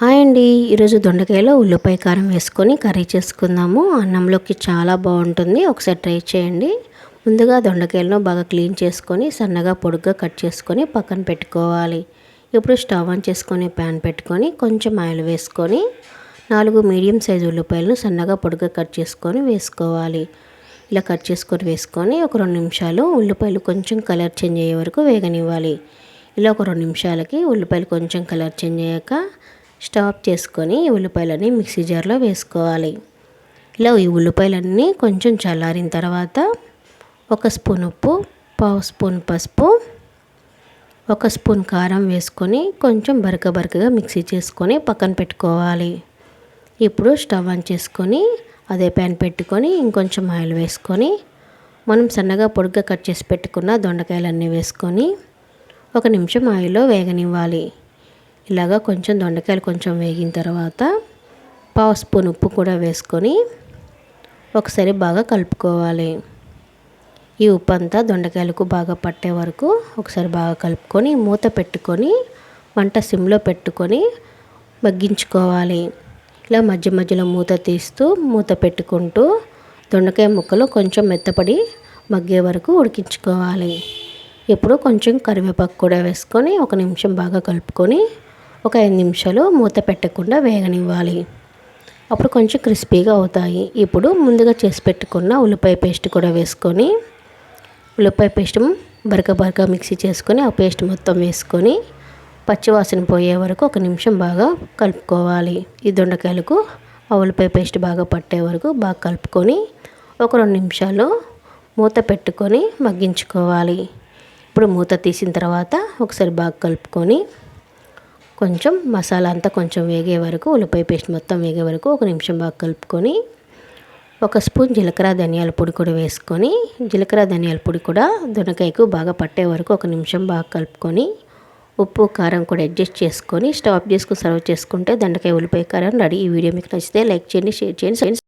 Hi అండి. ఈరోజు దొండకాయలో ఉల్లిపాయ కారం వేసుకొని కర్రీ చేసుకుందాము. అన్నంలోకి చాలా బాగుంటుంది. ఒకసారి ట్రై చేయండి. ముందుగా దొండకాయలను బాగా క్లీన్ చేసుకొని సన్నగా పొడుగ్గా కట్ చేసుకొని పక్కన పెట్టుకోవాలి. ఇప్పుడు స్టవ్ ఆన్ చేసుకొని ప్యాన్ పెట్టుకొని కొంచెం ఆయిల్ వేసుకొని నాలుగు మీడియం సైజు ఉల్లిపాయలను సన్నగా పొడుగ్గా కట్ చేసుకొని వేసుకోవాలి. ఇలా కట్ చేసుకొని వేసుకొని ఒక రెండు నిమిషాలు ఉల్లిపాయలు కొంచెం కలర్ చేంజ్ అయ్యే వరకు వేగనివ్వాలి. ఇలా ఒక రెండు నిమిషాలకి ఉల్లిపాయలు కొంచెం కలర్ చేంజ్ అయ్యాక స్టాప్ చేసుకొని ఉల్లిపాయలని మిక్సీ జార్లో వేసుకోవాలి. ఇలా ఈ ఉల్లిపాయలన్నీ కొంచెం చల్లారిన తర్వాత ఒక స్పూన్ ఉప్పు పావు స్పూన్ పసుపు ఒక స్పూన్ కారం వేసుకొని కొంచెం బరక బరకగా మిక్సీ చేసుకొని పక్కన పెట్టుకోవాలి. ఇప్పుడు స్టవ్ ఆన్ చేసుకొని అదే ప్యాన్ పెట్టుకొని ఇంకొంచెం ఆయిల్ వేసుకొని మనం సన్నగా పొడుగ్గా కట్ చేసి పెట్టుకున్న దొండకాయలన్నీ వేసుకొని ఒక నిమిషం ఆయిల్లో వేగనివ్వాలి. ఇలాగా కొంచెం దొండకాయలు కొంచెం వేగిన తర్వాత పావు స్పూన్ ఉప్పు కూడా వేసుకొని ఒకసారి బాగా కలుపుకోవాలి. ఈ ఉప్పు అంతా దొండకాయలకు బాగా పట్టే వరకు ఒకసారి బాగా కలుపుకొని మూత పెట్టుకొని వంట సిమ్లో పెట్టుకొని మగ్గించుకోవాలి. ఇలా మధ్య మధ్యలో మూత తీస్తూ మూత పెట్టుకుంటూ దొండకాయ ముక్కలు కొంచెం మెత్తపడి మగ్గే వరకు ఉడికించుకోవాలి. ఇప్పుడు కొంచెం కరివేపాకు కూడా వేసుకొని ఒక నిమిషం బాగా కలుపుకొని ఒక ఐదు నిమిషాలు మూత పెట్టకుండా వేగనివ్వాలి. అప్పుడు కొంచెం క్రిస్పీగా అవుతాయి. ఇప్పుడు ముందుగా చేసి పెట్టుకున్న ఉల్లిపాయ పేస్ట్ కూడా వేసుకొని ఉల్లిపాయ పేస్ట్ బరక బరక మిక్సీ చేసుకొని ఆ పేస్ట్ మొత్తం వేసుకొని పచ్చివాసన పోయే వరకు ఒక నిమిషం బాగా కలుపుకోవాలి. ఈ దొండకాయలకు ఆ ఉల్లిపాయ పేస్ట్ బాగా పట్టే వరకు బాగా కలుపుకొని ఒక రెండు నిమిషాలు మూత పెట్టుకొని మగ్గించుకోవాలి. ఇప్పుడు మూత తీసిన తర్వాత ఒకసారి బాగా కలుపుకొని కొంచెం మసాలా అంతా కొంచెం వేగే వరకు ఉల్లిపాయ పేస్ట్ మొత్తం వేగే వరకు ఒక నిమిషం బాగా కలుపుకొని ఒక స్పూన్ జీలకర్ర ధనియాల పొడి కూడా వేసుకొని జీలకర్ర ధనియాల పొడి కూడా దొనకాయకు బాగా పట్టే వరకు ఒక నిమిషం బాగా కలుపుకొని ఉప్పు కారం కూడా అడ్జస్ట్ చేసుకొని స్టవ్ ఆఫ్ చేసుకుని సర్వ్ చేసుకుంటే దండకాయ ఉల్లిపాయ కారం రెడీ. ఈ వీడియో మీకు నచ్చితే లైక్ చేయండి షేర్ చేయండి